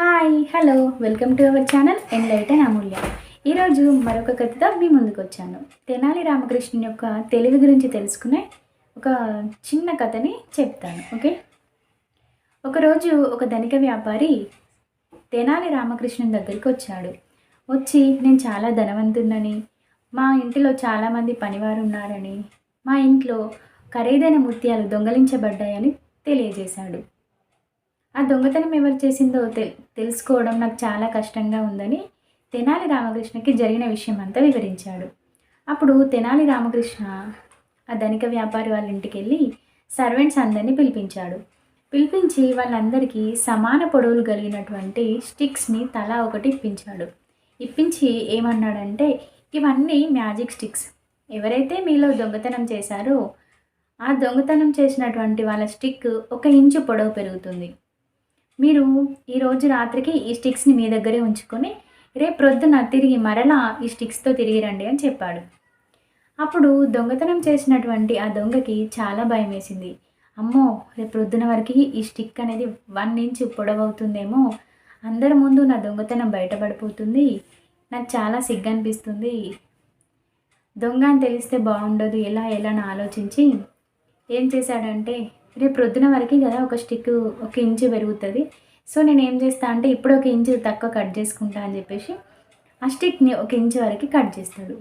Hi hello welcome to our channel enlight and Amulya. ఈరోజు మరొక కథతో మీ ముందుకు వచ్చాను. తెనాలి రామకృష్ణుని యొక్క తెలివి గురించి తెలుసుకునే ఒక చిన్న కథని చెప్తాను ఓకే? ఒకరోజు ఒక ధనిక వ్యాపారి తెనాలి రామకృష్ణుని దగ్గరికి వచ్చాడు. వచ్చి నేను చాలా ధనవంతున్నని మా ఇంటిలో చాలామంది పనివారు ఉన్నారని మా ఇంట్లో ఖరీదైన ముత్యాలు దొంగలించబడ్డాయని తెలియజేశాడు. ఆ దొంగతనం ఎవరు చేసిందో తెల్ తెలుసుకోవడం నాకు చాలా కష్టంగా ఉందని తెనాలి రామకృష్ణకి జరిగిన విషయం అంతా వివరించాడు. అప్పుడు తెనాలి రామకృష్ణ ఆ ధనిక వ్యాపారి వాళ్ళ ఇంటికి వెళ్ళి సర్వెంట్స్ అందరినీ పిలిపించాడు. పిలిపించి వాళ్ళందరికీ సమాన పొడవులు కలిగినటువంటి స్టిక్స్ని తలా ఒకటి ఇప్పించాడు. ఇప్పించి ఏమన్నాడంటే ఇవన్నీ మ్యాజిక్ స్టిక్స్. ఎవరైతే మీలో దొంగతనం చేశారో ఆ దొంగతనం చేసినటువంటి వాళ్ళ స్టిక్ ఒక ఇంచు పొడవు పెరుగుతుంది. మీరు ఈరోజు రాత్రికి ఈ స్టిక్స్ని మీ దగ్గరే ఉంచుకొని రేపు ప్రొద్దున తిరిగి మరలా ఈ స్టిక్స్తో తిరిగి రండి అని చెప్పాడు. అప్పుడు దొంగతనం చేసినటువంటి ఆ దొంగకి చాలా భయం వేసింది. అమ్మో రేపు ప్రొద్దున వరకు ఈ స్టిక్ అనేది వన్ ఇంచ్ పొడవవుతుందేమో అందరి ముందు నా దొంగతనం బయటపడిపోతుంది. నాకు చాలా సిగ్గు అనిపిస్తుంది. దొంగ అని తెలిస్తే బాగుండదు. ఎలా ఎలా అని ఆలోచించి ఏం చేశాడంటే రేపు ప్రొద్దున వరకు కదా ఒక స్టిక్ ఒక ఇంచు పెరుగుతుంది. సో నేను ఏం చేస్తా అంటే ఇప్పుడు ఒక ఇంచు తక్కువ కట్ చేసుకుంటా అని చెప్పేసి ఆ స్టిక్ని ఒక ఇంచు వరకు కట్ చేస్తాడు.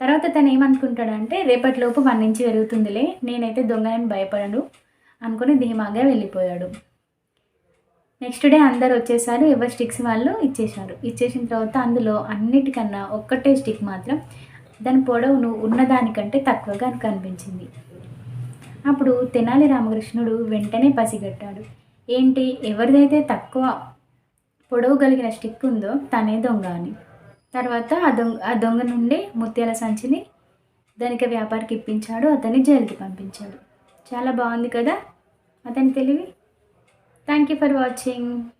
తర్వాత తను ఏమనుకుంటాడంటే రేపటిలోపు వన్ ఇంచు పెరుగుతుందిలే నేనైతే దొంగలని భయపడను అనుకుని ధీమాగా వెళ్ళిపోయాడు. నెక్స్ట్ డే అందరు వచ్చేసారు ఎవరి స్టిక్స్ వాళ్ళు ఇచ్చేశారు. ఇచ్చేసిన తర్వాత అందులో అన్నిటికన్నా ఒక్కటే స్టిక్ మాత్రం దాని పొడవును ఉన్నదానికంటే తక్కువగా కనిపించింది. అప్పుడు తెనాలి రామకృష్ణుడు వెంటనే పసిగట్టాడు ఏంటి ఎవరిదైతే తక్కువ పొడవు కలిగిన స్టిక్ ఉందో తనే దొంగ అని. తర్వాత ఆ దొంగ ఆ దొంగ నుండి ముత్యాల సంచిని ధనిక వ్యాపారికి ఇప్పించాడు అతన్ని జైలుకి పంపించాడు. చాలా బాగుంది కదా అతని తెలివి. Thank you for watching